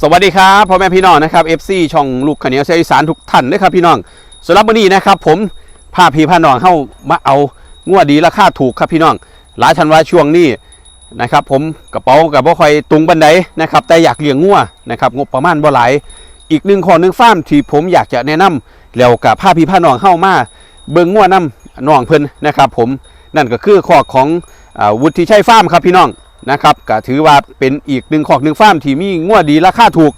สวัสดีครับพ่อแม่พี่น้องนะครับ FC ช่องลูกขเนียวเสียงอีสานทุกท่านนะครับพี่น้องสำหรับวันนี้นะครับ ผมพาพี่พาน้องเข้ามาเอางวดดีราคาถูกครับพี่น้อง หลายทันว่าช่วงนี้นะครับ ผมกระเป๋ากับบ่คอยตุงบันไดนะครับ แต่อยากเลี้ยงงัวนะครับงบประมาณบ่หลายอีกหนึ่งข้อหนึ่งฟ้ามที่ผมอยากจะแนะนำแล้วกับพาพี่พาน้องเข้ามาเบิ่งงัวน้ำน้องเพิ่นนะครับ ผมนั่นก็คือข้อของอาวุฒิชัยฟาร์มครับพี่น้อง นะครับก็ถือว่าเป็นอีกหนึ่งของหนึ่งฟาร์มที่มีงวดดีราคาถูก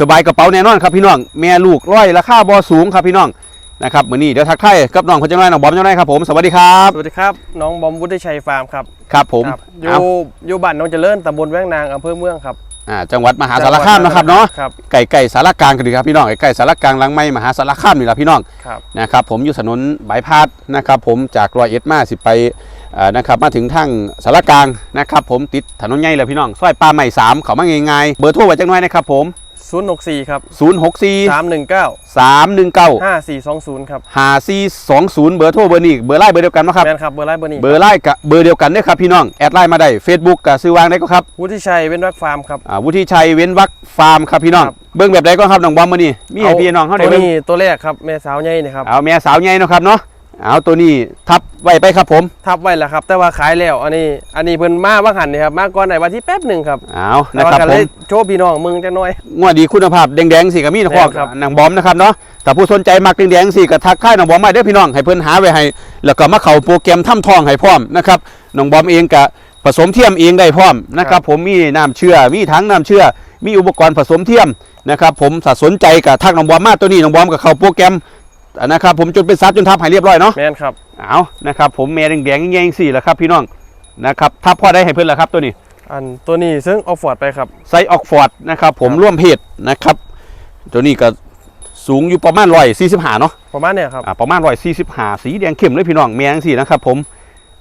สบายกระเป๋าแน่นอนครับพี่น้องแม่ลูกร้อยราคาบ่สูงครับพี่น้องนะครับมื้อนี้เดี๋ยวทักทายกับน้องเพิ่นจังไดน้องบอมจังไดครับผมสวัสดีครับ สวัสดีครับน้องบอมวุฒิชัยฟาร์มครับครับผมครับอเอายู่อยู่บ้านน้องเจริญตำบลแว้งนางอำเภอเมืองครับอ่าจังหวัดมหาสารคามนะครับเนาะครับไก่ไก่สารกลางกันดีครับพี่น้องไก่ไก่สารกลางหลังไม้มหาสารคามนี่แหละพี่น้องครับนะครับผมอยู่ถนนบายพาดนะครับผมจากรอยเอ็ดมาสิไปอ่า นะครับมาถึงทางสารกลางนะครับผมติดถนนใหญ่เลยพี่น้องซอยปลาใหม่สามเขามาง่ายๆเบอร์โทรไว้จังหน่อยนะครับผม064ครับ064 319 319 5420ครับหาซีสองศูนย์เบอร์โทรเบอร์นี้เบอร์ไลน์เบอร์เดียวกันนะครับแมนครับเบอร์ไลน์เบอร์นี้เบอร์ไลน์กับเบอร์เดียวกันเด้อครับพี่น้องแอดไลน์มาได้ Facebook กับซื้อวางได้ก็ครับวุฒิชัยเว้นวักฟาร์มครับอ่าวุฒิชัยเว้นวักฟาร์มครับพี่น้องครับเบิ้งแบบใดก็ครับน้องบอมมานี่มีให้พี่น้องเขาได้ตัวเบิ้งนี้ตัวแรกครับแม่สาวใหญ่นี่ครับเอาแม่สาวใหญ่เนาะครับเนาะ เอาตัวนี้ทับไว้ไปครับผม ทับไว้แล้วครับ แต่ว่าขายแล้วอันนี้ อันนี้เพิ่นมาว่างหันนี่ครับมาก่อนไหนวันที่แป๊บหนึ่งครับเอานะแต่คว่ารับกันผเลมยโชว์พี่น้องมึงจะน้อยงวดดีคุณภาพแดงๆสิกับมีนะพ่อแม่นครับนางบอมนะครับเนาะแต่ผู้สนใจมักแดงๆสิกับทักค่ายน้องบอมมาเด้อพี่น้องให้เพิ่นหาไว้ให้แล้วก็มาเข้าโปรแกรมถ้ำทองให้พร้อมนะครับน้องบอมเองก็ผสมเทียมเองได้พร้อมนะครับผมมีน้ำเชื่อมีถังน้ำเชื่อ มีอุปกรณ์ผสมเทียมนะครับผมถ้าสนใจกับทักน้องบอมมาตัวนี้น้องบอมก็เข้าโปรแกรม นะครับผมจนเป็นซับจนทับให้เรียบร้อยเนาะแมนครับเอานะครับผมแม่แดงๆแง่งๆสี่แหละครับพี่น้องนะครับทับพ่อได้ให้เพิ่นแล้วครับตัวนี้ อันตัวนี้ซึ่งออฟฟอร์ดไปครับไซส์ออกฟอร์ดนะครับผมครับร่วมเพศนะครับ ตัวนี้ก็สูงอยู่ประมาณร้อยสี่สิบห้าเนาะประมาณเนี่ยครับอ่าประมาณร้อยสี่สิบห้าสีแดงเข้มเลยพี่น้องแม่งสี่นะครับผม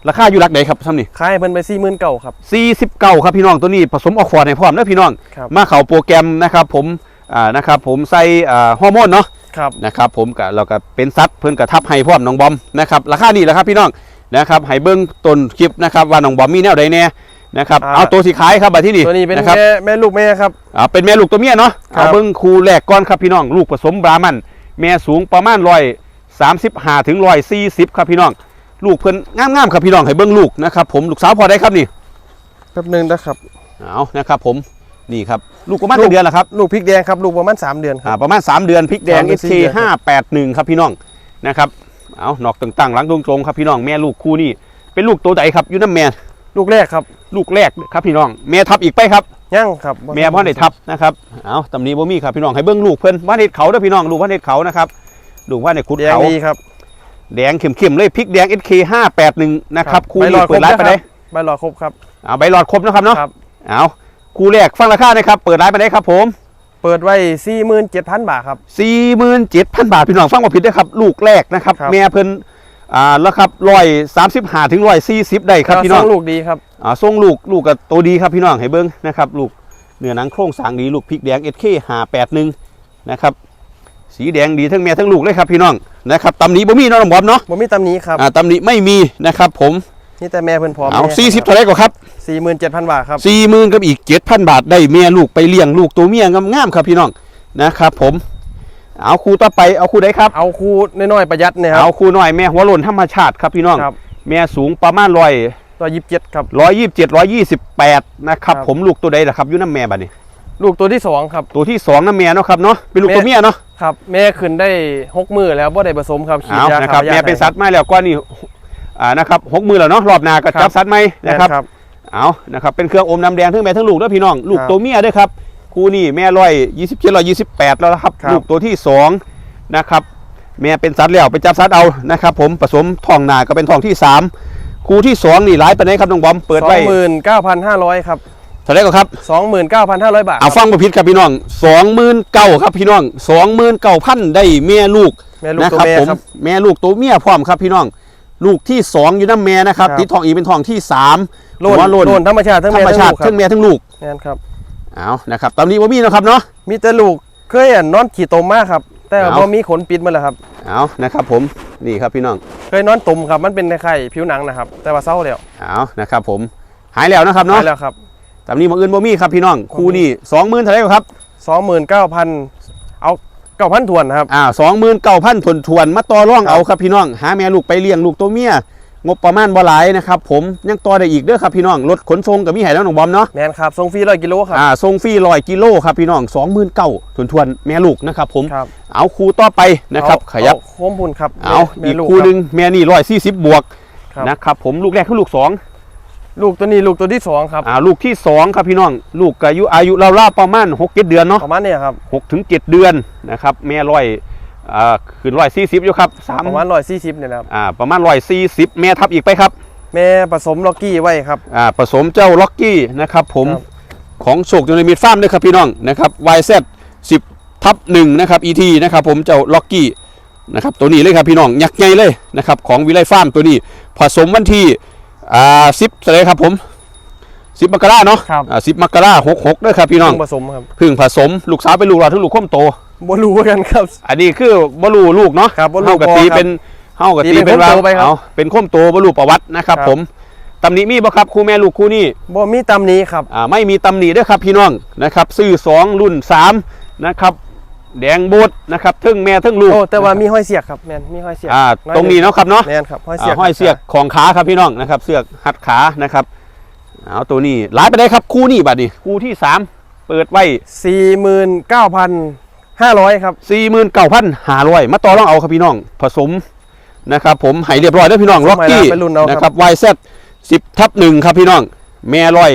ราคาอยู่รักใดครับท่านนี่ขายให้เพิ่นไปสี่หมื่นเก่าครับสี่สิบเก้าครับพี่น้องตัวนี้ผสมออกฟอร์ดให้พร้อมนะพี่น้องครับมาเข้าโปรแกรมนะครับผมอ่านะครับผมใส่อ่าฮอร์โมนเนาะ ครับนะครับผมก็เราก็เป็นซัดเพิ่นกระทับให้พร้อมน้องบอมนะครับราคานี่แหละครับพี่น้องนะครับให้เบิ้งต้นคลิปนะครับว่าน้องบอมมีแนวใดแน่นะครับเอาตัวสีขายครับบัดที่นี่ตัวนี้เป็นนะครับแม่แม่ลูกแม่ครับอ่าเป็นแม่ลูกตัวเมียเนาะครับเอาเบิ้งคูแรกก่อนครับพี่น้องลูกผสมบรามัน แม่สูงประมาณร้อยสามสิบห้าถึงร้อยสี่สิบครับพี่น้อง ลูกเพิ่นงามๆครับพี่น้องให้เบิ้งลูกนะครับผมลูกสาวพอได้ครับนี่แป๊บหนึงนะครับเอานะครับผม นี่ครับลูกประมาณกี่เดือนละครับลูกพริกแดงครับลูกประมาณสามเดือนคอ่ารับประมาณ 3 เดือนพริกแดงสามเดือน SK สี่เดือนครับ581ครับพี่น้องนะครับเอานอกต่างๆหลังตรงๆครับพี่น้องแม่ลูกคู่นี่เป็นลูกตัวใดครับอยูน้ำแม่ลูกแรกครับ ลูกแรกครับพี่น้องแม่ทับอีกไปครับย่างครับแม่พ่อได้ทับนะครับเอาตำหนี้บ่มีครับพี่น้องให้เบิ้งลูกเพิ่นว่าเด็ดเขาเด้อพี่น้องลูกว่าเด็ดเขานะครับลูกว่าเด็ดขุดแดงเขาดีครับแดงเข้มๆเลยพริกแดง SK 581นะครับคู่ใบหลนี้อดครเปิบดร้านไปนะคได้รับใบหลอดครบครับเอาใบหลอดครบนะครับเนาะครับเอา คู่แรกฟังราคานะครับ เปิดร้านไปได้ครับผม เปิดไว้สี่หมื่นเจ็ดพันบาทครับ47,000บาทพี่น้องฟังบ่ผิดเด้อครับ ลูกแรกนะครับ ครับ แม่เพิ่นอ่าแล้วครับ135ถึง140ได้ครับพี่น้อง ส่ลูกดีครับ อ่าส่งลูกลูกก็โตดีครับพี่น้องให้เบิ่งนะครับลูกเนื้อหนังโครงสร้างดีลูกพริกแดง SK 581นะครับสีแดงดีทั้งแม่ทั้งลูกเลยครับพี่น้องนะครับตำหนิบ่มีเนาะน้องบอมเนาะบ่มีตำหนี้ครับอ่าตำหนิไม่มีนะครับผม นี่แต่แม่เพิ่นพร้อมเอา40เท่าไหร่ก็ครับสี่หมื่นเจ็ดพันบาทครับ40,000กับอีก7,000บาทได้เมียลูกไปเลี้ยงลูกตัวเมียงามๆครับพี่น้องนะครับผมเอาคู่ต่อไปเอาคู่ใดครับ เอาคู่น้อยๆประหยัดเนี่ยครัเอาบคู่น้อยแม่หัวโลนธรรมชาติครับพี่น้องครับแม่สูงประมาณร้อยร้อยยี่สิบเจ็ดครับร้อยยี่สิบเจ็ดร้อยยี่สิบแปดนะครับครับผมลูกตัวใดล่ะครับอยุ่น้ำแม่บัดนี้ลูกตัวที่สองครับ ตัวที่สองน้ำแม่เนาะครับเนาะเป็นลูกแม่ตัวเมียเนาะครับแม่ขึ้นได้หกมือแล้วบ่ได้ผสมครับฉีดเอายานะครับขายาแม่เป็นสัตว์ไม้แล้วก็นี่ อ่านะครับหกมือแล้วเนาะรอบหนาก็จับสัตว์ไม้นะนะคครัรับบเอานะครับเป็นเครื่องอมน้ำแดงทั้งแม่ทั้งลูกเด้อพี่น้องลูกครับตัวเมียเด้วยครับคู่นี่แม่ร้อยยี่สิบเจ็ดร้อยยี่สิบแปดแล้วนะครับครับลูกตัวที่สองนะครับแม่เป็นสัตว์แล้วไปจับสัตว์เอานะครับ ผมผสมทองนาก็เป็นทองที่สามคู่ที่สองนี่หลายปานไหนครับน้องบอมเปิดสอไว้งหมื่นเก้าพันห้าร้อยครับเท่าไหรก็ครับสองหมื่นเก้าพันห้าร้อยบาทเอาฟังประพิษครับพี่น้องสองหมื่นเก้าครับพี่น้องสองหมื่นเก้าพันได้แม่ลูกแม่ลูกนะตัวครับแม่ผมครับแม่ลูกตัวเมียพร้อมครับพี่น้อง ลูกที่สองอยู่น้ำแม่นะครับ ครับ ติดทองอีกเป็นทองที่สามโลนหัวโลนโลนธรรมชาติทั้งธรแม่รมทั้งชาลูติกครัทั้บงแม่ทั้งลูกนั่นครับ เอานะครับตามนี้ว่ามีนะครับเนาะ มีแต่ลูกเคยอะนอนขี่ตมมากครับ แต่เอาพอมีขนปิดมาแล้วครับ เอานะครับผมนี่ครับพี่น้องเคยนอนตุ่มครับมันเป็นไข้ผิวหนังนะครับ แต่ว่าเศร้าแล้วเอานะครับผมหายแล้วนะครับเนาะหายแล้วครับตามนี้มาอื่นบ่มีครับพี่น้องคู่นี้สองหมื่นเท่าไหรครับสองหมื่นเก้าพันเอา เก้าพันทวนครับ อ่าสองหมื่นเก้าพันทวนทวนๆมาต่อร่องครับเอาครับพี่น้อง หาแม่ลูกไปเลี้ยงลูกตัวเมียงบประมาณบ่หลายนะครับผมยังต่อได้อีกเด้อครับพี่น้องรถขนส่งกับมีให้แล้วน้องบอมเนาะแมนครับส่งฟรีร้อยกิโลครับอ่าส่งฟรีร้อยกิโลครับพี่น้องสองหมื่นเก้าทวนทวนๆแม่ลูกนะครับผมครับเอาคูต่อไปนะครับเอาขยับเอาโค้มพุนครับเอาแม่อีกลูคู่รับหนึ่งแม่นี่ร้อยสี่สิบบวกครับนะครับผมลูกแรกคือลูกสอง ลูกตัวนี้ลูกตัวที่สองครับอ่าลูกที่สองครับพี่น้อง ลูกก็อายุอายุเราวๆประมาณหกเจ็ดเดือนเนาะประมาณเนี้ครับหกถึงเจ็ดเดือนนะครับแม่ร้อยอ่าขึ้นร้อยสี่สิบอยู่ครับสามประมาณร้อยสี่สิบเนี่ยนะครับอ่าประมาณร้อยสี่สิบแม่ทับอีกไปครับ แม่ผสมล็อกกี้ไว้ครับอ่าผสมเจ้าล็อกกี้นะครับผมครับของโศกยูนิมิตฟาร์มด้วยครับพี่น้องนะครับ YZ 10ทับหนึ่งนะครับ ET นะครับผมเจ้าล็อกกี้นะครับตัวนี้เลยครับพี่น้องยักษ์ใหญ่เลยนะครับของวิไลฟาร์มตัวนี้ ผสมวันที่ อ่าสิบอะไรครับผมสิบมกราเนาะครับ อ่าสิบมกราหกหกด้วยครับพี่น้องเพิ่ผสมครับเพึ่งผสม ลูกสาวเป็นลูกเราทั้งลูกข้มโตบ่รู้กันครับ อันนี้คือบลูลูกเนาะครับบ่รู้เฮากับพอตีครับเป็นเฮากับตีตีเป็เป็นนข้ว่าอมโตไปครับ เอาเป็นข้มโตบลูประวัตินะครับครับ ผมตำหนิมีบ่ครับคู่แม่ลูกคู่นี้ บ่มีตำหนี้ครับ อ่าไม่มีตำหนิด้วยครับพี่น้องนะครับ ซื้อ 2 รุ่น 3 นะครับ แดงโบดนะครับทึ่งแม่ทึ่งลูกโอ้แต่ว่ามีห้อยเสียกครับแมนมีห้อยเสียกอ่าอยตรงนี้เนาะครับเนาะแมนครับห้อยเสียอ่ากห้อยเสียกของขาครับพี่น้องนะครับ เสือกหัดขานะครับเอาตัวนี้หลายไปได้ครับคู่นี้บัดนี้คู่ที่3เปิดไว้สี่หมื่นเก้าพันห้าร้อยครับ49,500มาต่อรองเอาครับพี่น้องผสมนะครับ ผมให้เรียบร้อยแล้วพี่น้องล็อกกี้ไปรุ่นเอานะคครัรับบ YZ 10ทับหนึ่งครับพี่น้อง แม่ร้อย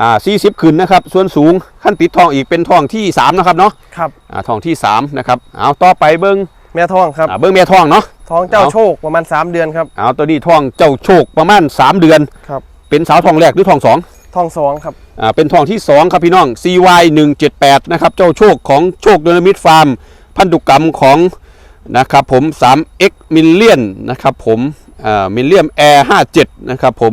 อ่า40ขึ้นนะครับ ส่วนสูงขั้นติดทองอีกเป็นทองที่3นะครับเนาะครับอ่าทองที่3นะครับเอาต่อไปเบิ้งแม่ทองครับอ่าเบิ้งแม่ทองเนาะท้องเจ้าเอาโชคประมาณ 3 เดือนครับเอาตัวนี้ทองเจ้าโชคประมาณ 3 เดือน ครับเป็นสาวทองแรกหรือทอง2ทองสองครับอ่าเป็นทองที่ 2 ครับพี่น้อง CY 178นะครับเจ้าโชคของโชคเดลมิดฟาร์ม พันธุกรรมของนะครับผม 3X มิลเลียนนะครับผมอ่ามิลเลียมแอร์57นะครับผม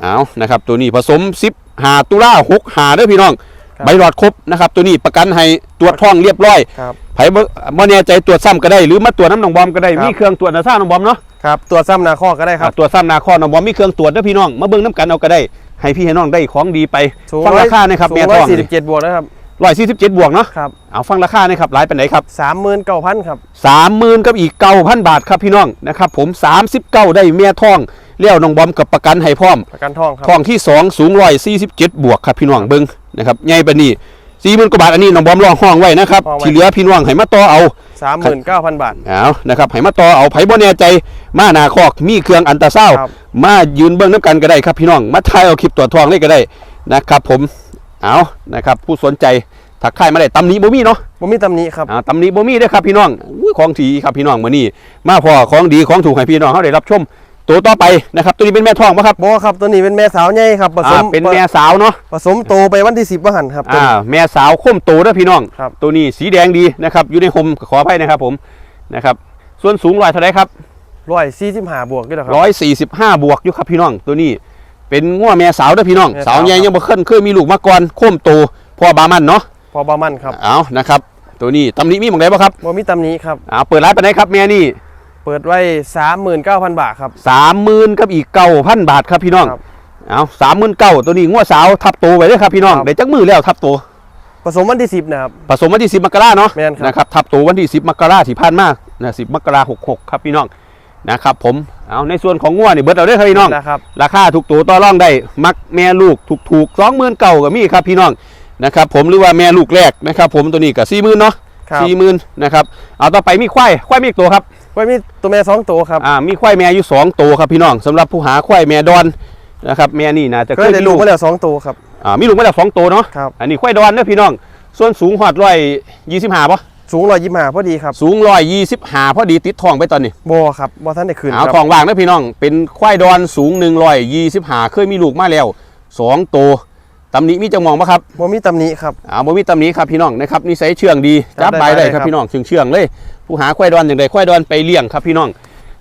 เอานะครับตัวนี้ผสม10 หาตุลา6หาเด้อพี่น้อง ครับใบหลอดครบนะครับ ตัวนี้ประกันให้ตรวจท้องเรียบร้อยครับไผบ่บ่แน่ใจตรวจซ้ำก็ได้ หรือมาตรวจน้ำหนองบอมก็ได้ ครับ มีเครื่องตรวจนาซ่าหนองบอมเนาะครับตัวซ้ำนาข้อก็ได้ครับอ่าตรวจซ้ำนาคอหนองบอมมีเครื่องตรวจเด้อพี่น้อง มาเบิ่งน้ำกันเอาก็ได้ ให้พี่ให้น้องได้ของดีไปสูงฟังราคานะครับสูงแม่ร้ทอยองสี่สิบเจ็ดบวกนะครับ ร้อยสี่สิบเจ็ดบวกเนาะครับเอาฟังราคานะครับหลายเป็นไหนครับสามหมื่นเก้าพันครับสามหมื่นกับอีกเก้าพันบาทครับพี่น้องนะครับผมสามสิบเก้าได้เมียทองเลี้ยวน้องบอมกับประกันให้พร้อมประกันทองครับทองที่สองสูงร้อยสี่สิบเจ็ดบวกครับพี่น้องเบิ้งนะครับใหญ่ปานนี้สี่หมื่นกว่าบาทอันนี้น้องบอมรองห้องไว้นะครับที่เหลือพี่น้องให้มาต่อเอาสามหมื่นเก้าพันบาทเอานะครับให้มาต่อเอาไผบ่แน่ใจมาหนาคอกมีเครื่องอันตราซาวด์ครับมายืนเบิ้งน้ำกันก็ได้ครับพี่น้องมาถ่ายเอาคลิปตัวจทองเลยก็ได้นะครับผม เอานะครับ ผู้สนใจถักค่ายมาได้ตำหนี้บ่มีเนาะผมมีตำหนี้ครับอ่าตำหนี้บ่มีเด้อครับพี่น้องอุ้ยของดีครับพี่น้องมื้อนี้มาพอของดีของถูกให้พี่น้องเฮาได้รับชม ตัวต่อไปนะครับ ตัวนี้เป็นแม่ทองปะครับบอครับตัวนี้เป็นแม่สาวใหญ่ครับผสอ่ามเป็นแม่สาวเนาะผสมโตไปวันที่สิบว่าหันครับตัวอ่านี้ แม่สาวคมโตเด้อพี่น้อง ครับ ตัวนี้สีแดงดีนะครับ อยู่ในโฮมขออภัยนะครับผมนะครับ ส่วนสูงร้อยเท่าไหรครับ ร้อยสี่สิบห้าบวกด้วยครับร้อยสี่สิบห้าบวกอยู่ครับพี่น้องตัวนี้ เป็นง่วแม่สาวเด้อพี่น้อง แม่สาสาว วใหญ่ครับยังบ่เคยเคยมีลูกมาก่อนโคมโตพ่อบามันเนาะพอบามันครับเอานะครับ ตัวนี้ตำหนิมีหมองใดบ่ครับบ่มีตำหนี้ครับ เอาเปิดร้านไปไหนครับแม่นี่ เปิดไว้สามหมื่นเก้าพันบาทครับ สามหมื่นกับอีกเก้าพันบาทครับพี่น้องครับเอาสามหมื่นเก้าตัวนี้ง่วสาวทับโตไว้เด้อครับพี่น้องครับ ได้จักมือแล้วทับโตผสมวันที่สิบนะครับ ผสมวันที่สิบมกราเนาะแม่นครับ นะครับทับโตวันที่สิบมกราที่ผ่านมานะสิบมกราหกหกครับพี่น้อง นะครับผมเอาในส่วนของง่วนี่เบิดเอาเด้อครับพี่น้องนะครับราคาถูกตัวต่อรองได้ มักแม่ลูกถูกถูกสองหมื่นเก่าก็มีครับพี่น้องนะครับผมหรือว่าแม่ลูกแรกนะครับผมตัวนี้ก็สี่หมื่นเนาะครับสี่หมื่นนะครับเอาต่อไปมีควายควายมีอีกตัวครับไว้มีตัวแม่สองตัวครับอ่ามีควายแม่อยู่สองตัวครับพี่น้องสำหรับผู้หาควายแม่ดอนนะครับแม่นี่นะจะเคยได้ลูกมาแล้วสองตัวครับอ่ามีลูกมาแล้วสองตัวเนาะครับอันนี้ควายดอนเด้อพี่น้องส่วนสูงหอดร้อยยี่สิบห้าปะ สูงร้อยยี่สิบห้าพอดีครับสูงร้อยยี่สิบห้าพอดีติดทองไปตอนนี้โบครับบอท่านได้คืนเอาครับทองว่างเด้อพี่น้อง เป็นควายดอนสูงหนึ่งร้อยยี่สิบห้าเคยมีลูกมาแล้วสองตัวตำหนิมีจังมองปะครับโบมีตำหนี้ครับอ่าบ่มีตำหนิครับพี่น้องนะครับนิสัยเชื่องดีจัจับบใบได้ได้ได้ครับครับพี่น้องเชื่องเชื่องๆเลย ผู้หาควายดอนอย่างไรควายดอนไปเลี้ยงครับพี่น้อง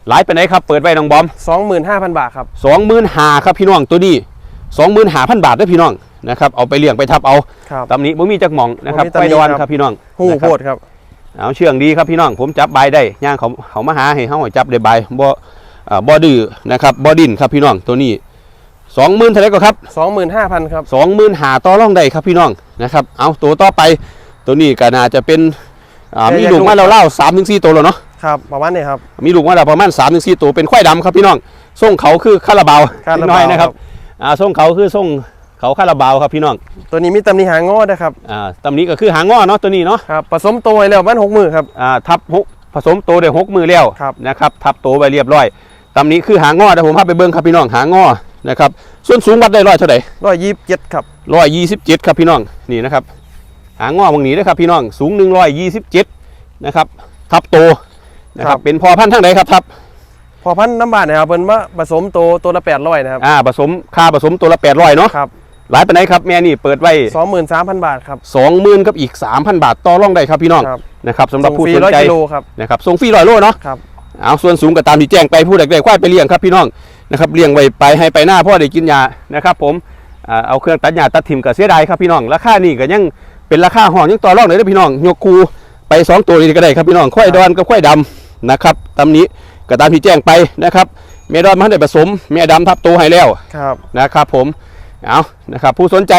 หลายไปไหนครับเปิดไว้น้องบอมสองหมื่นห้าพันบาทครับสองหมื่นหาครับพี่น้องตัวนี้สองหมื่นหาพันบาทเด้อพี่น้องนะครับเอาไปเลี้ยงไปทับเอาครับตำหนิบ่มีจักหมองนะครับบ่มีควายตำหนิดอนครับครับพี่น้องหูนะคโพรับดครับ เอาเชื่องดีครับพี่น้องผมจับใบได้ย่างเขาเขามาหาให้เขาให้จับได้ใบบ่อ่าบ่ดื้อนะครับบ่ดิ้นครับพี่น้องตัวนี้สองหมื่นเท่าไหรก็ครับสองหมื่นห้าพันครับสองหมื่นหาต่อรองได้ครับพี่น้องนะครับเอาตัวต่อไปตัวนี้ก็น่าจะเป็นอ่าแยกมีลูกมาแยกลูกเล่าๆสามถึงสี่ตัวแล้วเนาะครับประมาณนี้ครับมีลูกมาแล้วประมาณ3าถึงสตัวเป็นควายดำครับพี่น้องส่งเขาคือคาราบาวคาราบาวนิดน้อยนะครับครับอ่าส่งเขาคือส่ง เขาคาราบาวครับพี่น้องตัวนี้มีตำหนิหางงอนะครับอ่าตำนี้ก็คือหางง้อเนาะตัวนี้เนาะครับผสมโตวไว้แล้วมันหกมือครับอ่าทับหกผสมโตได้หกมือแล้วครับนะครับทับโตไปเรียบร้อยตำนี้คือหางง้อแต่ผมพาไปเบิ้งครับพี่น้องหางง้อนะครับส่วนสูงวัดได้ร้อยเท่าไหร่ร้อยยี่สิบเจ็ดครับร้อยยี่สิบเจ็ดครับพี่น้องนี่นะครับหางง้อบางนี้นะครับพี่น้องสูงหนึ่งร้อยยี่สิบเจ็ดนะครับทับโตนะครับเป็นพอพันธุ์ทั้งใดครับทับพอพันธุ์น้ำบานนะครับเพิ่นมาผสมโตวตัวละแปดร้อยนะครับอ่าผสมค่าผสมตัวละแปดร้อยเนาะครับ หลายปานไหนครับแม่นี่เปิดไว้สองหมื่นสามพันบาทครับ สองหมื่นกับอีกสามพันบาทต่อรองได้ครับพี่น้องครับ นะครับสำหรับส่งผู้ฟรีสนร้อยใจกิโลครับนะครับส่งฟรีร้อยโลเนาะครับเอาส่วนสูงก็ตามที่แจ้งไปผู้ใดได้ควายไปเลี้ยงครับพี่น้องนะครับเลี้ยงไว้ไปให้ไปหน้าพ่อได้กินยานะครับผมอ่าเอาเครื่องตัดหญ้าตัดถิ่มก็เสียดายครับพี่น้องราคานี่ก็ยังเป็นราคาห้องยังต่อรองเลยนะพี่น้องยกคูไปสองตัวนี่ก็ได้ครับพี่น้องควายดอนกับควายดำนะครับตามนี้ก็ตามที่แจ้งไปนะครับแม่ดอนมันได้ผสมแม่ดำทับโตให้แล้วครับนะครับผม เอานะครับผู้สนใจ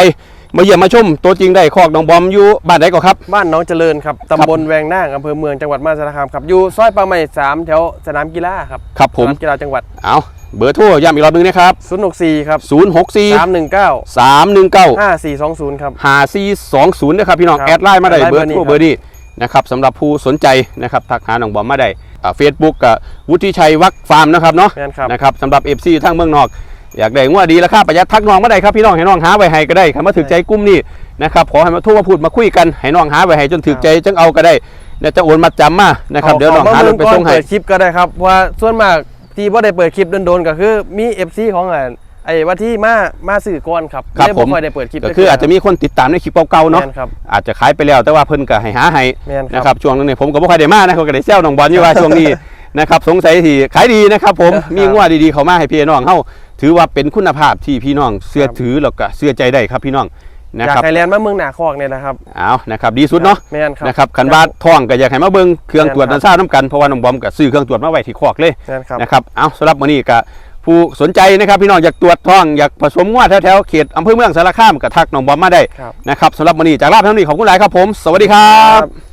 มาเยี่ยมมาชมตัวจริงได้คอกน้องบอมอยู่บ้านไหนก็ครับ บ้านหน้องเจริญครับ ตำบลแวงนางอำเภอเมืองจังหวัดมหาสารคามครับ อยู่ซอยปลาใหม่สามแถวสนามกีฬาครับครับผม สนามกีฬาจังหวัดเอาเบอร์โทรย้ำอีกรอบนึงนะครับศูนย์หกสี่ครับ064สามหนึ่งเก้า319 ห้าสี่สองศูนย์ครับหาซีสองศูนย์นะครับพี่น้องครับแอดไลน์มาได้แอดไลน์เบอร์เบอร์นี้โทรครับเบอร์นี้นะครับสำหรับผู้สนใจนะครับทักหาน้องบอมมาได้เฟซบุ๊กกับวุฒิชัยวักฟาร์มนะครับเนาะแม่นครับ นะครับสำหรับ FC ทั้งเมืองนอก อยากได้งวดดีราคาประหยัดทักน้องมาได้ครับพี่น้องให้น้องหาไว้ให้ก็ได้คำว่าถือใจกุ้มนี่นะครับขอให้มาโทรมาพูดมาคุยกันให้น้องหาไว้ให้จนถือใจจังเอาก็ได้เดี๋ยวจะโอนมาจำมานะครับเดี๋ยวน้องหาขลมงไปก่อนส่งให้เปิดคลิปก็ได้ครับเพราะว่าส่วนมากที่ว่าได้เปิดคลิปโดนๆก็คือมี FC ของอะไอ้ว่าที่มา มาสื่อก่อนครับครับเลยผมค่อยได้เปิดคลิปก็คืออาจจะมีคนติดตามในคลิปเก่าๆเนาะแม่นครับอาจจะขายไปแล้วแต่ว่าเพิ่นก็ให้หาให้แม่นนะคครัรับบช่วงนั้นเนี่ยผมก็บ่ค่อยได้มานะเขาก็ได้แซวน้องบอลอยู่ว่าช่วงนี้นะครับสงสัยที่ขายดีนะครับผมครับมีงวดดีๆเข้ามาให้พี่น้องเฮา ถือว่าเป็นคุณภาพที่พี่น้องเชื่อถือแล้วก็เชื่อใจได้ครับพี่น้องนะอยากครับไทยแลนด์มาเมืองหนาคอกเนี่ยนะครับเอานะครับดีสุดเนาะแม่นครับ นะครับคันว่าท้องก็อยากให้มาเบิ่งเครื่องตรวจแม่นครับน้ำซ่าน้ำกันเพราะว่าน้องบอมก็ซื้อเครื่องตรวจมาไว้ที่คอกเลยแม่นครับ นะครับ เอาสำหรับมื้อนี้ก็ผู้สนใจนะครับพี่น้องอยากตรวจท้องอยากผสมงวดแถวๆเขตอำเภอเมืองสารคามก็ทักน้องบอมมาได้ครับ นะครับสำหรับมื้อนี้จากลาบเท่านี้ขอบคุณหลายครับผม สวัสดีครับ